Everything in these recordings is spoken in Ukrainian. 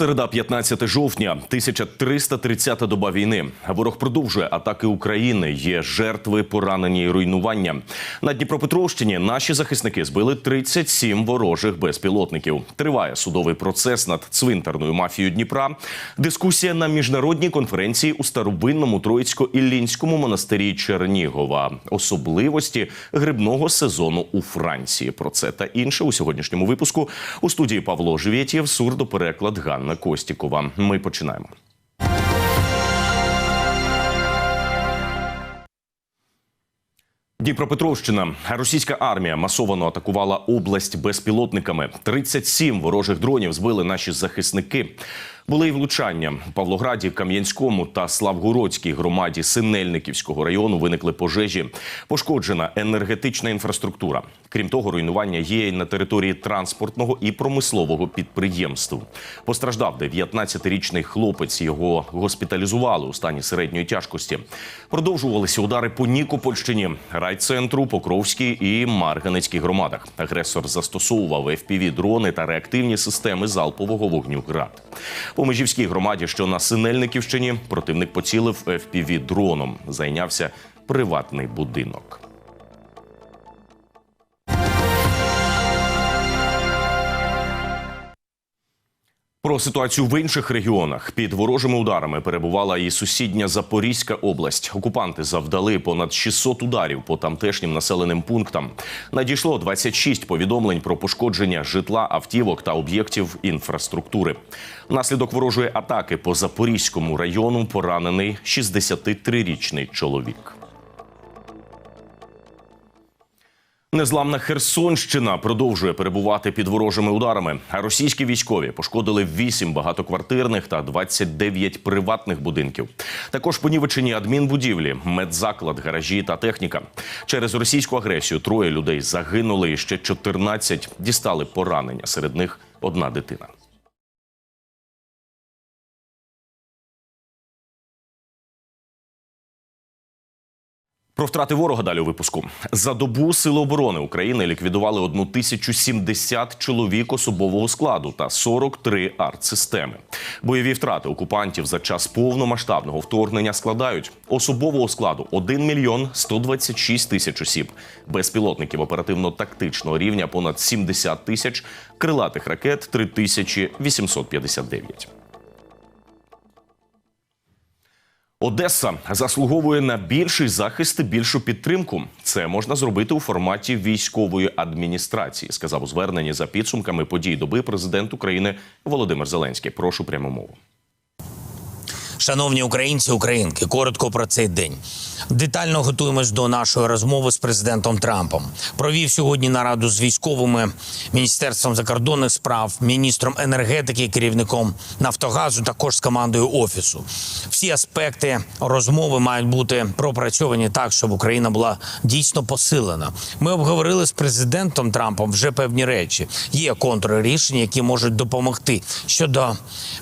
Середа, 15 жовтня, 1330 доба війни. Ворог продовжує атаки України. Є жертви, поранені і руйнування. На Дніпропетровщині наші захисники збили 37 ворожих безпілотників. Триває судовий процес над цвинтарною мафією Дніпра. Дискусія на міжнародній конференції у старовинному Троїцько-Іллінському монастирі Чернігова. Особливості грибного сезону у Франції. Про це та інше у сьогоднішньому випуску у студії Павло Живєтєв, сурдопереклад Ганна Костікова. Ми починаємо. Дніпропетровщина. Російська армія масовано атакувала область безпілотниками. 37 ворожих дронів збили наші захисники. Були й влучання в Павлограді, Кам'янському та Славгородській громаді Синельниківського району виникли пожежі. Пошкоджена енергетична інфраструктура. Крім того, руйнування є й на території транспортного і промислового підприємств. Постраждав 19-річний хлопець. Його госпіталізували у стані середньої тяжкості. Продовжувалися удари по Нікопольщині, райцентру, Покровській і Марганецькій громадах. Агресор застосовував fpv дрони та реактивні системи залпового вогню ГРАД. У Межівській громаді, що на Синельниківщині, противник поцілив fpv дроном. Зайнявся приватний будинок. Про ситуацію в інших регіонах під ворожими ударами перебувала і сусідня Запорізька область. Окупанти завдали понад 600 ударів по тамтешнім населеним пунктам. Надійшло 26 повідомлень про пошкодження житла, автівок та об'єктів інфраструктури. Внаслідок ворожої атаки по Запорізькому району поранений 63-річний чоловік. Незламна Херсонщина продовжує перебувати під ворожими ударами. Російські військові пошкодили 8 багатоквартирних та 29 приватних будинків. Також понівечені адмінбудівлі, медзаклад, гаражі та техніка. Через російську агресію троє людей загинули і ще 14 дістали поранення. Серед них одна дитина. Про втрати ворога далі у випуску за добу Сили оборони України ліквідували 1070 чоловік особового складу та 43 артсистеми. Бойові втрати окупантів за час повномасштабного вторгнення складають особового складу 1 мільйон 126 тисяч осіб, безпілотників оперативно-тактичного рівня понад 70 тисяч, крилатих ракет 3859. Одеса заслуговує на більший захист і більшу підтримку. Це можна зробити у форматі військової адміністрації, сказав у зверненні за підсумками подій доби президент України Володимир Зеленський. Прошу пряму мову. Шановні українці, українки, коротко про цей день. Детально готуємось до нашої розмови з президентом Трампом. Провів сьогодні нараду з військовими міністерством закордонних справ, міністром енергетики, керівником Нафтогазу, також з командою офісу. Всі аспекти розмови мають бути пропрацьовані так, щоб Україна була дійсно посилена. Ми обговорили з президентом Трампом вже певні речі. Є контррішення, які можуть допомогти щодо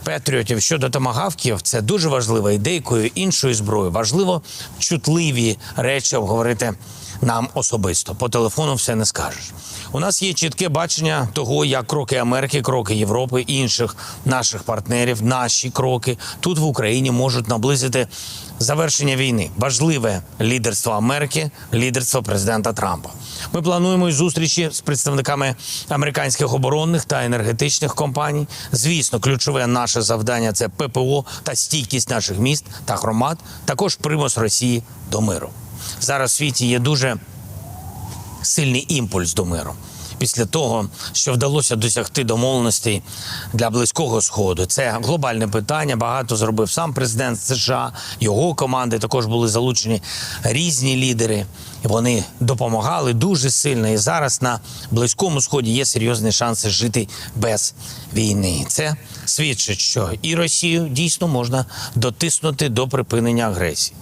патріотів, щодо томагавків. Це дуже важлива і деякою іншої зброї. Важливо чутливі речі обговорити нам особисто. По телефону все не скажеш. У нас є чітке бачення того, як кроки Америки, кроки Європи, інших наших партнерів, наші кроки тут в Україні можуть наблизити завершення війни. Важливе лідерство Америки, лідерство президента Трампа. Ми плануємо й зустрічі з представниками американських оборонних та енергетичних компаній. Звісно, ключове наше завдання це ППО та стійкість наших міст та громад, також примус Росії до миру. Зараз в світі є дуже сильний імпульс до миру. Після того, що вдалося досягти домовленостей для близького сходу, це глобальне питання. Багато зробив сам президент США, його команди також були залучені різні лідери. Вони допомагали дуже сильно. І зараз на близькому сході є серйозні шанси жити без війни. Це свідчить, що і Росію дійсно можна дотиснути до припинення агресії.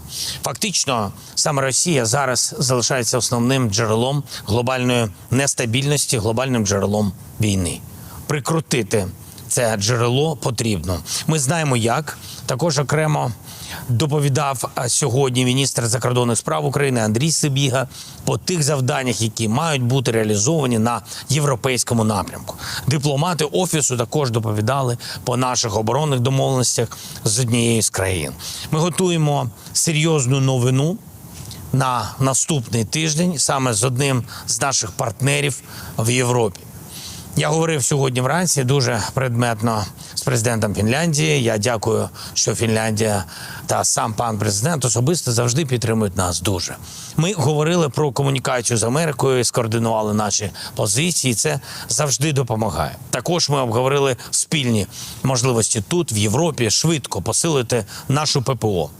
Фактично, саме Росія зараз залишається основним джерелом глобальної нестабільності, глобальним джерелом війни. Прикрутити це джерело потрібно. Ми знаємо, як також окремо доповідав сьогодні міністр закордонних справ України Андрій Сибіга по тих завданнях, які мають бути реалізовані на європейському напрямку. Дипломати офісу також доповідали по наших оборонних домовленостях з однією з країн. Ми готуємо серйозну новину на наступний тиждень саме з одним з наших партнерів в Європі. Я говорив сьогодні вранці дуже предметно з президентом Фінляндії. Я дякую, що Фінляндія та сам пан президент особисто завжди підтримують нас дуже. Ми говорили про комунікацію з Америкою, скоординували наші позиції. Це завжди допомагає. Також ми обговорили спільні можливості тут, в Європі, швидко посилити нашу ППО.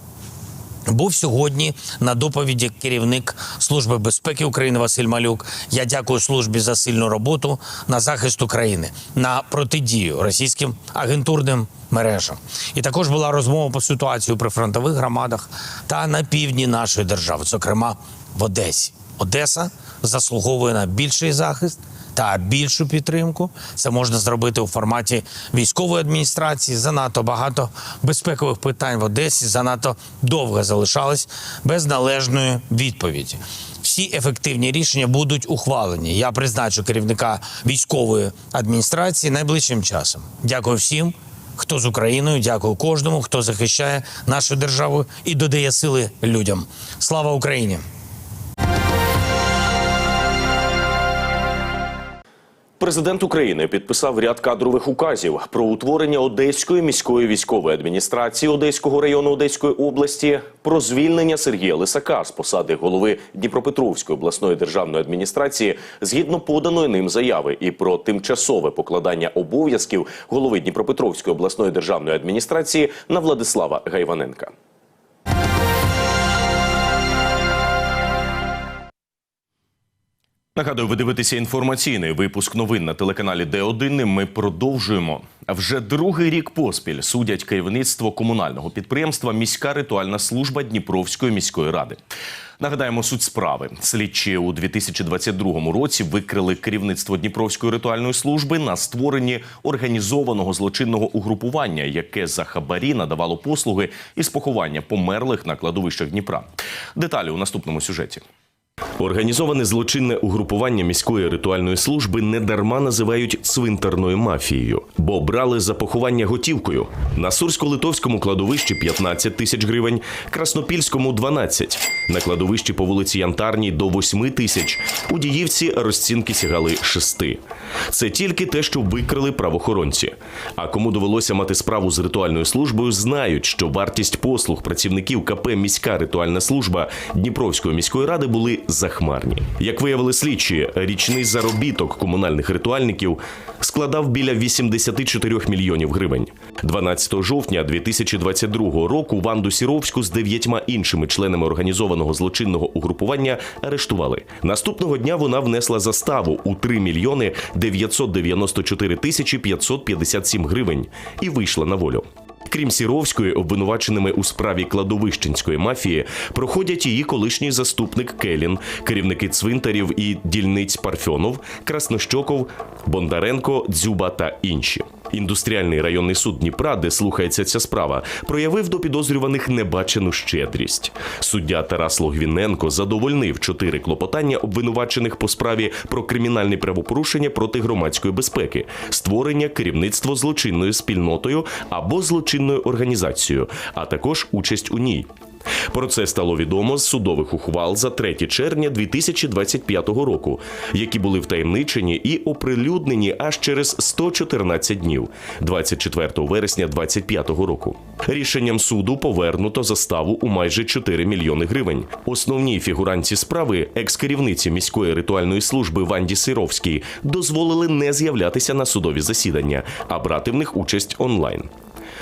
Був сьогодні на доповіді керівник Служби безпеки України Василь Малюк. Я дякую службі за сильну роботу на захист України, на протидію російським агентурним мережам. І також була розмова по ситуації у прифронтових громадах та на півдні нашої держави, зокрема в Одесі. Одеса заслуговує на більший захист та більшу підтримку. Це можна зробити у форматі військової адміністрації. Занадто багато безпекових питань в Одесі занадто довго залишались без належної відповіді. Всі ефективні рішення будуть ухвалені. Я призначу керівника військової адміністрації найближчим часом. Дякую всім. Хто з Україною, дякую кожному, хто захищає нашу державу і додає сили людям. Слава Україні! Президент України підписав ряд кадрових указів про утворення Одеської міської військової адміністрації Одеського району Одеської області, про звільнення Сергія Лисака з посади голови Дніпропетровської обласної державної адміністрації згідно поданої ним заяви, і про тимчасове покладання обов'язків голови Дніпропетровської обласної державної адміністрації на Владислава Гайваненка. Нагадую, ви дивитеся інформаційний випуск новин на телеканалі Д1. Ми продовжуємо. Вже другий рік поспіль судять керівництво комунального підприємства Міська ритуальна служба Дніпровської міської ради. Нагадаємо суть справи. Слідчі у 2022 році викрили керівництво Дніпровської ритуальної служби на створенні організованого злочинного угрупування, яке за хабарі надавало послуги із поховання померлих на кладовищах Дніпра. Деталі у наступному сюжеті. Організоване злочинне угрупування міської ритуальної служби недарма називають цвинтарною мафією, бо брали за поховання готівкою. На Сурсько-Литовському кладовищі 15 тисяч гривень, Краснопільському 12, на кладовищі по вулиці Янтарній до 8 тисяч. У Діївці розцінки сягали 6. Це тільки те, що викрили правоохоронці. А кому довелося мати справу з ритуальною службою, знають, що вартість послуг працівників КП міська ритуальна служба Дніпровської міської ради були захмарні. Як виявили слідчі, річний заробіток комунальних ритуальників складав біля 84 мільйонів гривень. 12 жовтня 2022 року Ванду Сіровську з дев'ятьма іншими членами організованого злочинного угрупування арештували. Наступного дня вона внесла заставу у 3 мільйони 994 тисячі 557 гривень і вийшла на волю. Крім Сіровської, обвинуваченими у справі кладовищенської мафії проходять її колишній заступник Келін, керівники цвинтарів і дільниць Парфьонов, Краснощоков, Бондаренко, Дзюба та інші. Індустріальний районний суд Дніпра, де слухається ця справа, проявив до підозрюваних небачену щедрість. Суддя Тарас Логвіненко задовольнив чотири клопотання обвинувачених по справі про кримінальні правопорушення проти громадської безпеки, створення керівництво злочинною спільнотою або злочинною організацією, а також участь у ній. Про це стало відомо з судових ухвал за 3 червня 2025 року, які були втаємничені і оприлюднені аж через 114 днів, 24 вересня 2025 року. Рішенням суду повернуто заставу у майже 4 мільйони гривень. Основній фігуранці справи, екс-керівниці міської ритуальної служби Ванді Сировській, дозволили не з'являтися на судові засідання, а брати в них участь онлайн.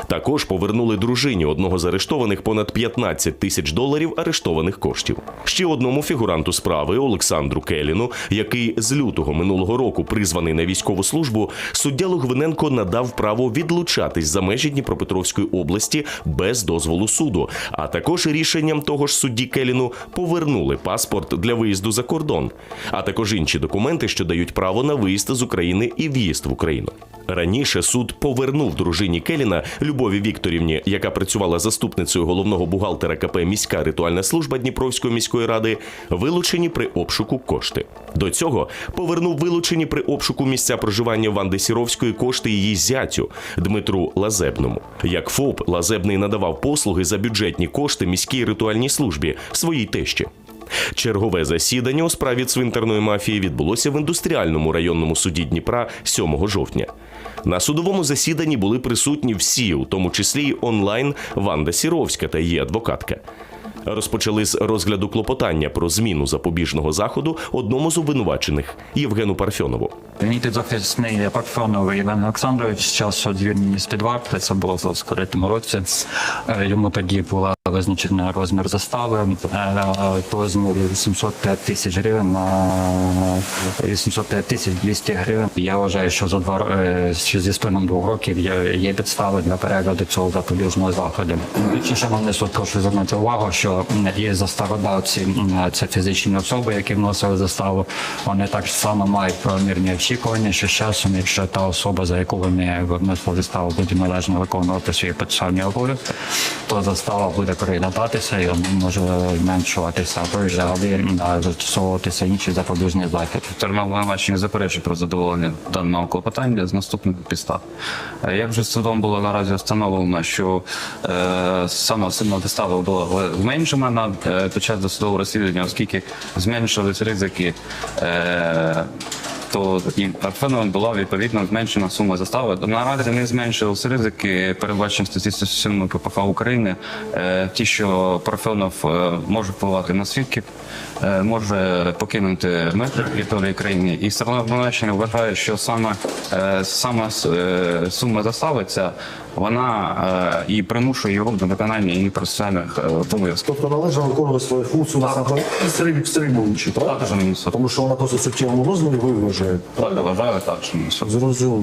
Також повернули дружині одного з арештованих понад 15 тисяч доларів арештованих коштів. Ще одному фігуранту справи Олександру Келіну, який з лютого минулого року призваний на військову службу, суддя Логвиненко надав право відлучатись за межі Дніпропетровської області без дозволу суду. А також рішенням того ж судді Келіну повернули паспорт для виїзду за кордон, а також інші документи, що дають право на виїзд з України і в'їзд в Україну. Раніше суд повернув дружині Келіна Любові Вікторівні, яка працювала заступницею головного бухгалтера КП міська ритуальна служба Дніпровської міської ради, вилучені при обшуку кошти. До цього повернув вилучені при обшуку місця проживання Ванди Сіровської кошти її зятю Дмитру Лазебному. Як ФОП Лазебний надавав послуги за бюджетні кошти міській ритуальній службі своїй тещі. Чергове засідання у справі цвинтарної мафії відбулося в індустріальному районному суді Дніпра 7 жовтня. На судовому засіданні були присутні всі, у тому числі й онлайн Ванда Сіровська та її адвокатка. Розпочали з розгляду клопотання про зміну запобіжного заходу одному з обвинувачених Євгену Парфьонову. Мій підзахисний Парфьонов Іван Олександрович з часу звільнення це було в скоритому році. Е, Йому тоді була визначена розмір застави, е, розмір 805 тисяч гривень на 805 тисяч 200 гривень. Я вважаю, що за два е, що зі спином двох років є, підстави для перегляду цього запобіжного заходу. Більше шановний суд, прошу звернути увагу, що є заставодавці, це фізичні особи, які вносили заставу. Вони так само мають правомірні очікування, що з часом, якщо та особа, за яку вони внесли заставу, буде належно виконувати свої процесуальні обов'язки, то застава буде переглядатися і може зменшуватися або взагалі застосовуватися інші запобіжні заходи. Сторона обвинувачення заперечує про задоволення даного клопотання з наступних підстав. Е, Як вже судом було наразі встановлено, що е, саме сильна підстава була зменшена на е, під час досудового розслідування, оскільки зменшились ризики. Е, то і Парфеновим була відповідно зменшена сума застави. Наразі не зменшились ризики, передбачені статті 107 КПК України. Е, ті, що Парфенов е, може впливати на свідків, е, може покинути метр території країни. І сторона обвинувачення вважає, що саме, саме сума застави ця вона е, і примушує його до виконання її процесуальних е. Тобто належно виконувати свою функцію насамперед стрим- стримуючи, Так. Тому що вона досить суттєвому розмірі ви вважаєте. Так, вважаю так, що суд. Зрозуміло.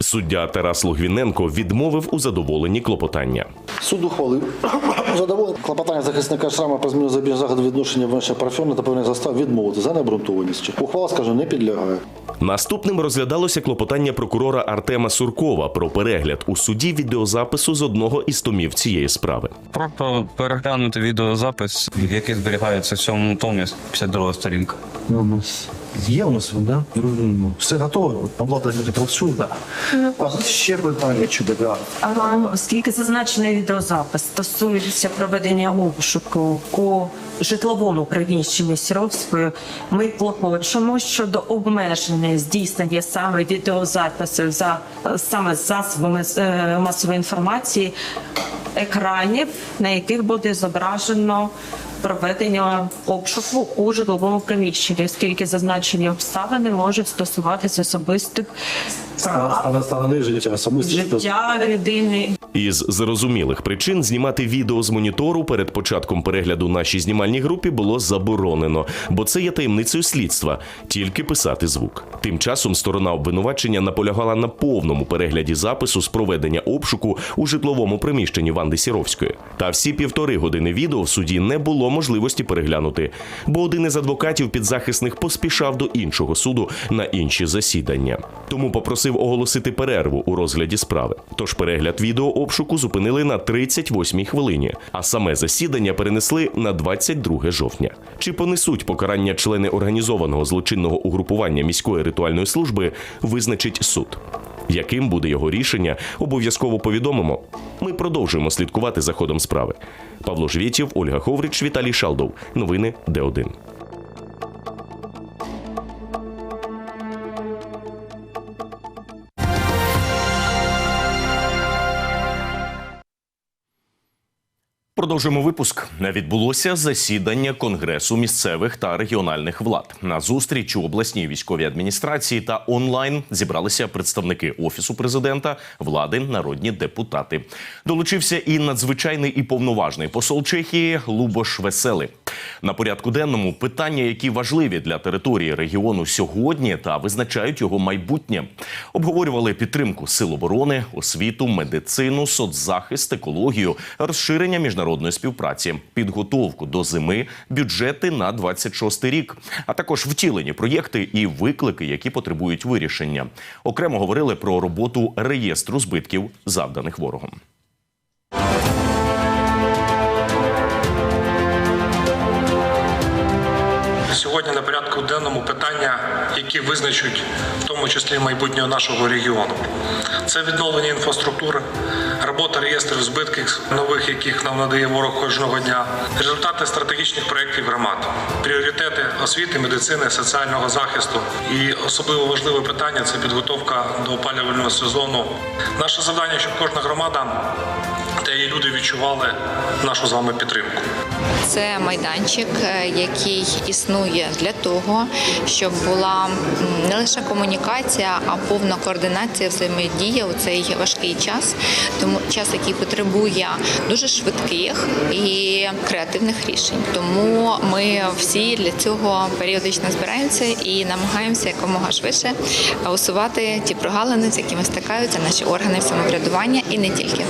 Суддя Тарас Логвіненко відмовив у задоволенні клопотання. Суд ухвалив. Задоволений клопотання захисника Шрама про зміну забіжного заходу відношення вища парфюмна та певних застав відмовити за необґрунтованістю. Ухвала, скажу, не підлягає. Наступним розглядалося клопотання прокурора Артема Суркова про перегляд у суді відеозапису з одного із томів цієї справи. Просто переглянути відеозапис, який зберігається в цьому томі 52 сторінка. У нас Є у нас, да? Все готово. Облада люди працюють. А ще питання чи да? А, Оскільки зазначений відеозапис стосується проведення обшуку у житловому приміщенні Сіровської, ми клопочемо щодо обмеження здійснення саме відеозаписів за саме засобами е, масової інформації екранів, на яких буде зображено проведення обшуку у житловому приміщенні, оскільки зазначені обставини можуть стосуватися особистих прав життя особисто. життя людини Із зрозумілих причин знімати відео з монітору перед початком перегляду нашій знімальній групі було заборонено, бо це є таємницею слідства, тільки писати звук. Тим часом сторона обвинувачення наполягала на повному перегляді запису з проведення обшуку у житловому приміщенні Ванди Сіровської. Та всі півтори години відео в суді не було можливості переглянути, бо один із адвокатів підзахисних поспішав до іншого суду на інші засідання. Тому попросив оголосити перерву у розгляді справи. Тож перегляд відео обшуку зупинили на 38-й хвилині, а саме засідання перенесли на 22 жовтня. Чи понесуть покарання члени організованого злочинного угрупування міської ритуальної служби, визначить суд. Яким буде його рішення, обов'язково повідомимо. Ми продовжуємо слідкувати за ходом справи. Павло Жвєтєв, Ольга Ховрич, Віталій Шалдов. Новини Д1. Продовжуємо випуск. Відбулося засідання Конгресу місцевих та регіональних влад. На зустріч у обласній військовій адміністрації та онлайн зібралися представники офісу президента, влади, народні депутати. Долучився і надзвичайний і повноважний посол Чехії Лубош Веселий. На порядку денному питання, які важливі для території регіону сьогодні та визначають його майбутнє. Обговорювали підтримку сил оборони, освіту, медицину, соцзахист, екологію, розширення міжнародної співпраці, підготовку до зими, бюджети на 26 рік, а також втілені проєкти і виклики, які потребують вирішення. Окремо говорили про роботу реєстру збитків, завданих ворогом. Які визначать в тому числі майбутнього нашого регіону. Це відновлення інфраструктури, робота реєстрів збитків нових, яких нам надає ворог кожного дня, результати стратегічних проєктів громад, пріоритети освіти, медицини, соціального захисту. І особливо важливе питання це підготовка до опалювального сезону. Наше завдання, щоб кожна громада люди відчували нашу з вами підтримку. Це майданчик, е, який існує для того, щоб була не лише комунікація, а повна координація взаємодія у цей важкий час, тому час, який потребує дуже швидких і креативних рішень. Тому ми всі для цього періодично збираємося і намагаємося якомога швидше усувати ті прогалини, з якими стикаються наші органи самоврядування і не тільки.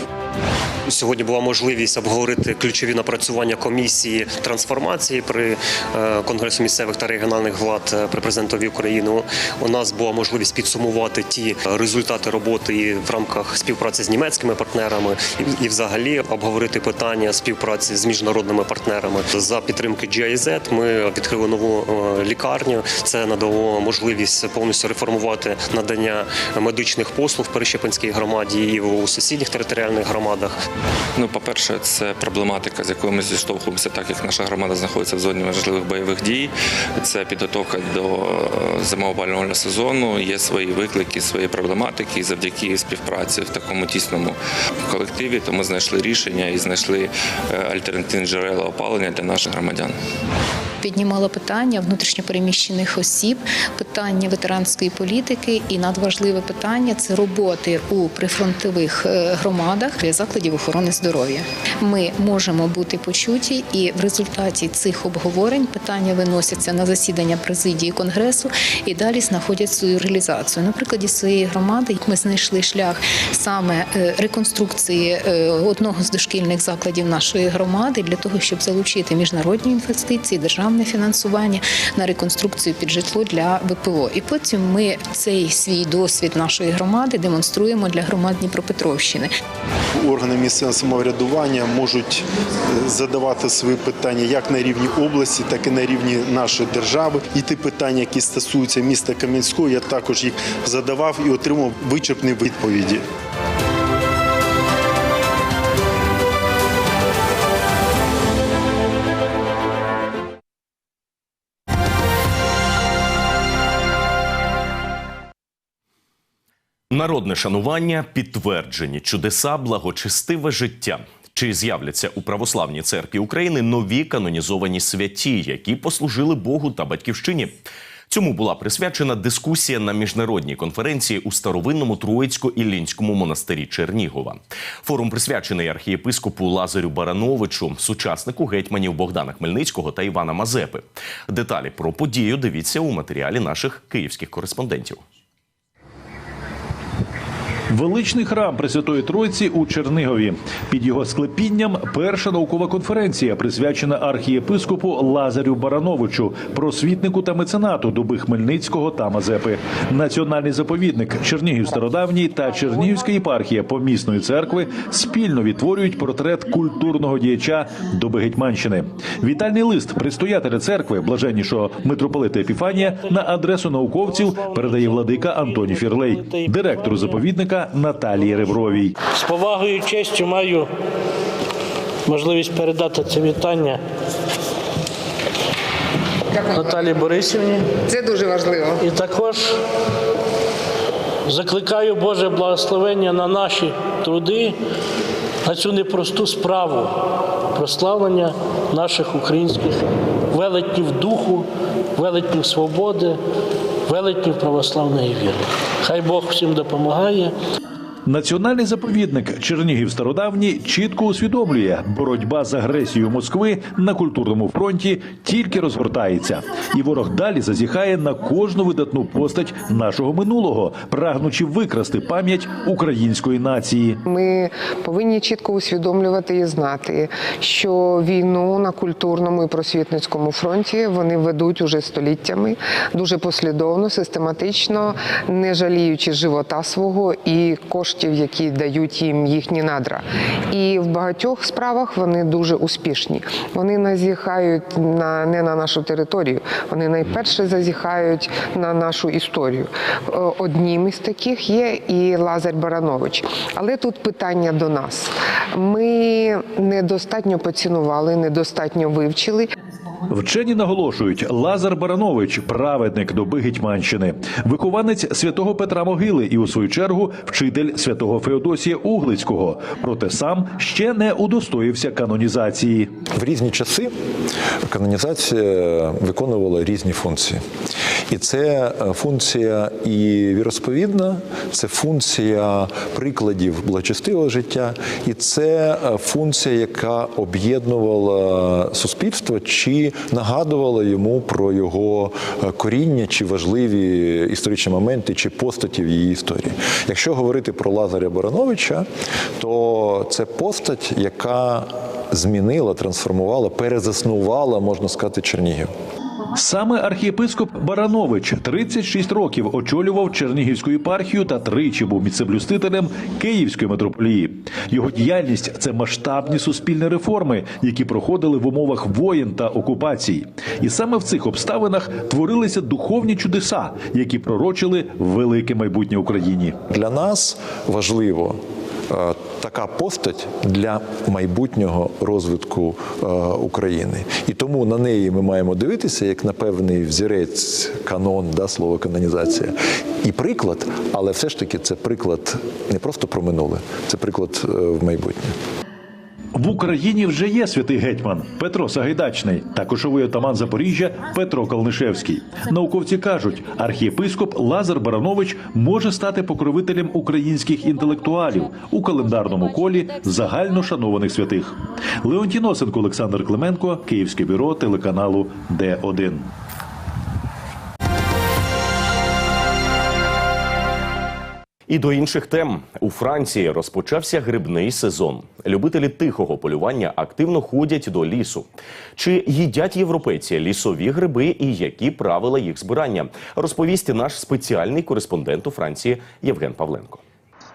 Сьогодні була можливість обговорити ключові напрацювання комісії трансформації при е, Конгресі місцевих та регіональних влад е, при президентові України. У нас була можливість підсумувати ті результати роботи в рамках співпраці з німецькими партнерами і, взагалі обговорити питання співпраці з міжнародними партнерами. За підтримки GIZ ми відкрили нову е, лікарню. Це надало можливість повністю реформувати надання медичних послуг в Перещепинській громаді і у сусідніх територіальних громадах. Ну, по-перше, це проблематика, з якою ми зіштовхуємося, так як наша громада знаходиться в зоні важливих бойових дій. Це підготовка до е, зимово-опалювального сезону. Є свої виклики, свої проблематики. І завдяки співпраці в такому тісному колективі, то ми знайшли рішення і знайшли е, альтернативні джерела опалення для наших громадян. Піднімало питання внутрішньопереміщених осіб, питання ветеранської політики і надважливе питання це роботи у прифронтових е, громадах закладів охорони здоров'я. Ми можемо бути почуті, і в результаті цих обговорень питання виносяться на засідання президії конгресу і далі знаходять свою реалізацію. На прикладі своєї громади ми знайшли шлях саме е, реконструкції е, одного з дошкільних закладів нашої громади для того, щоб залучити міжнародні інвестиції, державне фінансування на реконструкцію під житло для ВПО. І потім ми цей свій досвід нашої громади демонструємо для громад Дніпропетровщини. Органи місцевого самоврядування можуть е, задавати свої питання як на рівні області, так і на рівні нашої держави. І ті питання, які стосуються міста Кам'янського, я також їх задавав і отримав вичерпні відповіді. Народне шанування, підтверджені чудеса, благочестиве життя. Чи з'являться у православній церкві України нові канонізовані святі, які послужили Богу та батьківщині? Цьому була присвячена дискусія на міжнародній конференції у старовинному Троїцько-Іллінському монастирі Чернігова. Форум присвячений архієпископу Лазарю Барановичу, сучаснику гетьманів Богдана Хмельницького та Івана Мазепи. Деталі про подію дивіться у матеріалі наших київських кореспондентів. Величний храм Пресвятої Тройці у Чернигові. Під його склепінням перша наукова конференція, присвячена архієпископу Лазарю Барановичу, просвітнику та меценату доби Хмельницького та Мазепи. Національний заповідник Чернігів Стародавній та Чернігівська єпархія помісної церкви спільно відтворюють портрет культурного діяча доби Гетьманщини. Вітальний лист предстоятеля церкви, блаженнішого митрополита Епіфанія, на адресу науковців передає владика Антоній Фірлей, директору заповідника Наталії Ребровій. З повагою і честю маю можливість передати це вітання Наталії Борисівні. Це дуже важливо. І також закликаю Боже благословення на наші труди, на цю непросту справу прославлення наших українських велетнів духу, велетнів свободи, велетнів православної віри. Хай Бог всім допомагає. Національний заповідник Чернігів Стародавній чітко усвідомлює, боротьба з агресією Москви на культурному фронті тільки розгортається, і ворог далі зазіхає на кожну видатну постать нашого минулого, прагнучи викрасти пам'ять української нації. Ми повинні чітко усвідомлювати і знати, що війну на культурному і просвітницькому фронті вони ведуть уже століттями дуже послідовно, систематично, не жаліючи живота свого і коштів, які дають їм їхні надра. І в багатьох справах вони дуже успішні. Вони назіхають на не на нашу територію, вони найперше зазіхають на нашу історію. Е, Одним із таких є і Лазар Баранович. Але тут питання до нас. Ми недостатньо поцінували, недостатньо вивчили. Вчені наголошують, Лазар Баранович праведник доби Гетьманщини, вихованець святого Петра Могили і, у свою чергу, вчитель святого Феодосія Углицького. Проте сам ще не удостоївся канонізації. В різні часи канонізація виконувала різні функції. І це е, функція і віросповідна, це функція прикладів благочестивого життя, і це е, функція, яка об'єднувала суспільство чи нагадувала йому про його е, коріння чи важливі історичні моменти, чи постаті в її історії. Якщо говорити про Лазаря Барановича, то це постать, яка змінила, трансформувала, перезаснувала, можна сказати, Чернігів. Саме архієпископ Баранович 36 років очолював Чернігівську єпархію та тричі був міцеблюстителем Київської митрополії. Його діяльність це масштабні суспільні реформи, які проходили в умовах воєн та окупацій. І саме в цих обставинах творилися духовні чудеса, які пророчили велике майбутнє Україні. Для нас важливо така постать для майбутнього розвитку е, України. І тому на неї ми маємо дивитися як на певний взірець, канон, да, слово канонізація. І приклад, але все ж таки це приклад не просто про минуле, це приклад е, в майбутнє. В Україні вже є святий гетьман Петро Сагайдачний та кошовий отаман Запоріжжя Петро Калнишевський. Науковці кажуть, архієпископ Лазар Баранович може стати покровителем українських інтелектуалів у календарному колі загально шанованих святих. Леонтій Носенко, Олександр Клименко, Київське бюро телеканалу Д1. І до інших тем у Франції розпочався грибний сезон. Любителі тихого полювання активно ходять до лісу. Чи їдять європейці лісові гриби і які правила їх збирання? Розповість наш спеціальний кореспондент у Франції Євген Павленко.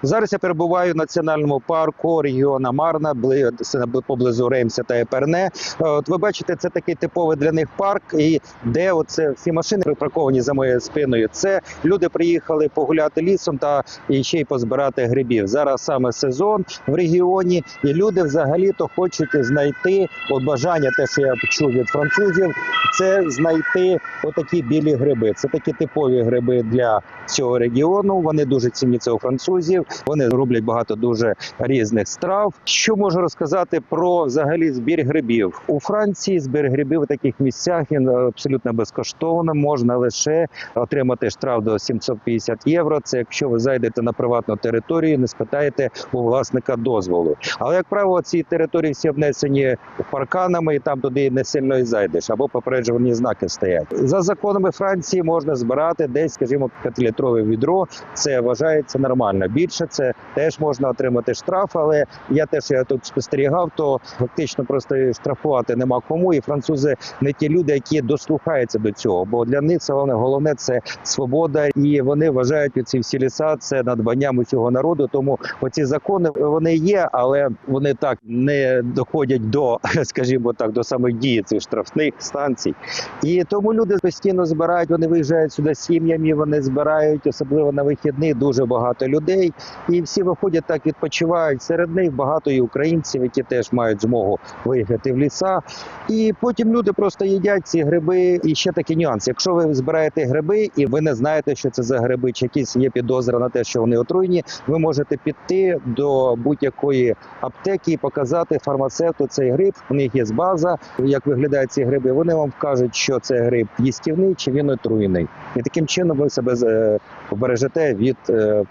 Зараз я перебуваю в національному парку регіона Марна, бли- поблизу Реймса та Еперне. Е, От ви бачите, це такий типовий для них парк, і де оце всі машини припарковані за моєю спиною. Це люди приїхали погуляти лісом та ще й позбирати грибів. Зараз саме сезон в регіоні, і люди взагалі-то хочуть знайти от бажання, те, що я чув від французів, це знайти отакі білі гриби. Це такі типові гриби для цього регіону. Вони дуже ціняться у французів. Вони роблять багато дуже різних страв. Що можу розказати про взагалі збір грибів у Франції? Збір грибів у таких місцях він абсолютно безкоштовно. Можна лише отримати штраф до 750 євро. Це якщо ви зайдете на приватну територію, не спитаєте у власника дозволу. Але як правило, ці території всі обнесені парканами, і там туди не сильно і зайдеш, або попереджувальні знаки стоять. За законами Франції можна збирати десь, скажімо, 5-літрове відро. Це вважається нормально. Більше це теж можна отримати штраф. Але я теж я тут спостерігав, то фактично просто штрафувати нема кому. І французи не ті люди, які дослухаються до цього. Бо для них це головне, це свобода, і вони вважають ці всі ліса це надбанням усього народу. Тому оці закони вони є, але вони так не доходять до, скажімо так, до самих дії цих штрафних станцій. І тому люди постійно збирають. Вони виїжджають сюди сім'ями. Вони збирають, особливо на вихідних, дуже багато людей. І всі виходять так, відпочивають. Серед них багато і українців, які теж мають змогу виїхати в ліса. І потім люди просто їдять ці гриби. І ще такий нюанс. Якщо ви збираєте гриби і ви не знаєте, що це за гриби, чи якісь є підозра на те, що вони отруйні, ви можете піти до будь-якої аптеки і показати фармацевту цей гриб. У них є база, як виглядають ці гриби. Вони вам вкажуть, що це гриб їстівний чи він отруєний. І таким чином ви себе е, побережете від е,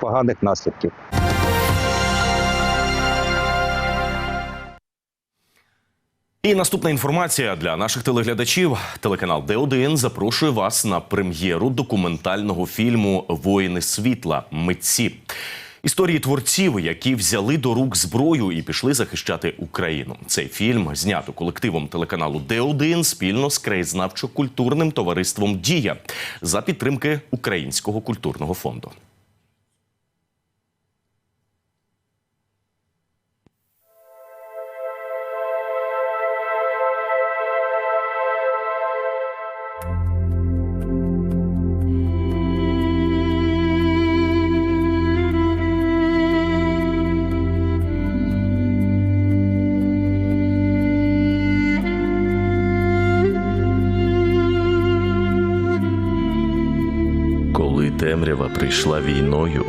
поганих наслідків. І наступна інформація для наших телеглядачів. Телеканал Д1 запрошує вас на прем'єру документального фільму Воїни світла митці. Історії творців, які взяли до рук зброю і пішли захищати Україну. Цей фільм знято колективом телеканалу Д1 спільно з краєзнавчо-культурним товариством Дія за підтримки Українського культурного фонду. Прийшла війною,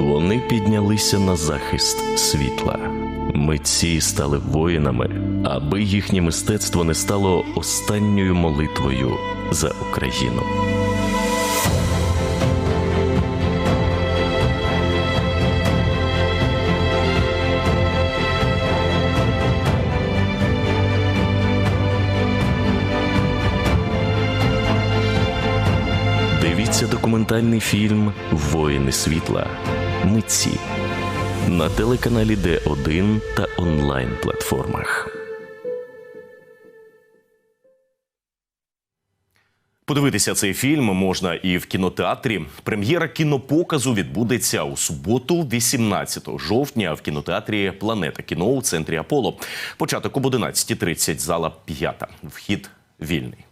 вони піднялися на захист світла. Митці стали воїнами, аби їхнє мистецтво не стало останньою молитвою за Україну. Документальний фільм Воїни світла. Митці на телеканалі Д1 та онлайн платформах. Подивитися цей фільм можна і в кінотеатрі. Прем'єра кінопоказу відбудеться у суботу, 18 жовтня, в кінотеатрі Планета кіно у центрі Аполло. Початок об 11.30, зала 5. Вхід вільний.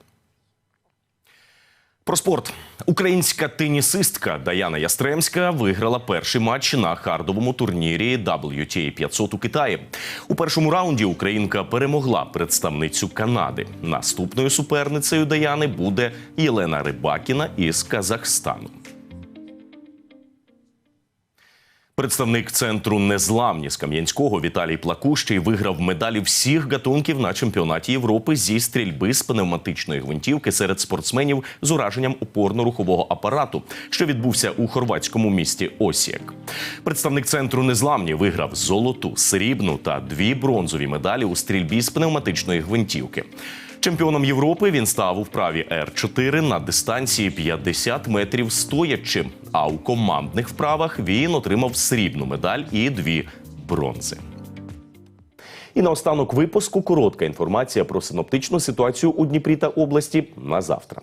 Про спорт. Українська тенісистка Даяна Ястремська виграла перший матч на хардовому турнірі WTA 500 у Китаї. У першому раунді українка перемогла представницю Канади. Наступною суперницею Даяни буде Єлена Рибакіна із Казахстану. Представник центру незламні з Кам'янського Віталій Плакущий виграв медалі всіх гатунків на чемпіонаті Європи зі стрільби з пневматичної гвинтівки серед спортсменів з ураженням опорно-рухового апарату, що відбувся у хорватському місті Осіяк. Представник центру незламні виграв золоту, срібну та дві бронзові медалі у стрільбі з пневматичної гвинтівки. Чемпіоном Європи він став у вправі Р4 на дистанції 50 метрів стоячи. А у командних вправах він отримав срібну медаль і дві бронзи. І наостанок випуску коротка інформація про синоптичну ситуацію у Дніпрі та області на завтра.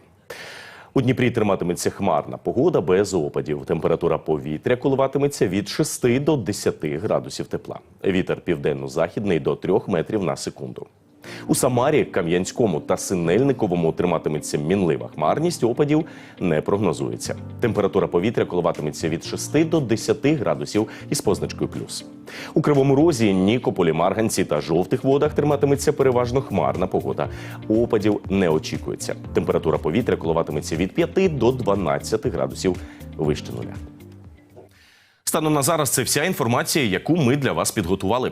У Дніпрі триматиметься хмарна погода без опадів. Температура повітря коливатиметься від 6 до 10 градусів тепла. Вітер південно-західний до 3 метрів на секунду. У Самарі, Кам'янському та Синельниковому триматиметься мінлива хмарність, опадів не прогнозується. Температура повітря коливатиметься від 6 до 10 градусів із позначкою плюс. У Кривому Розі, Нікополі, Марганці та жовтих водах триматиметься переважно хмарна погода. Опадів не очікується. Температура повітря коливатиметься від 5 до 12 градусів вище нуля. Станом на зараз це вся інформація, яку ми для вас підготували.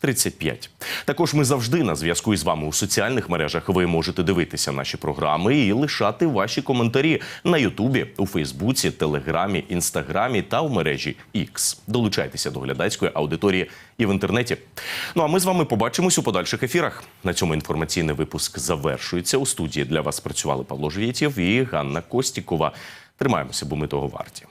35. Також ми завжди на зв'язку із вами у соціальних мережах. Ви можете дивитися наші програми і лишати ваші коментарі на Ютубі, у Фейсбуці, Телеграмі, Інстаграмі та в мережі X. Долучайтеся до глядацької аудиторії і в інтернеті. Ну а ми з вами побачимось у подальших ефірах. На цьому інформаційний випуск завершується. У студії для вас працювали Павло Жвєтєв і Ганна Костікова. Тримаємося, бо ми того варті.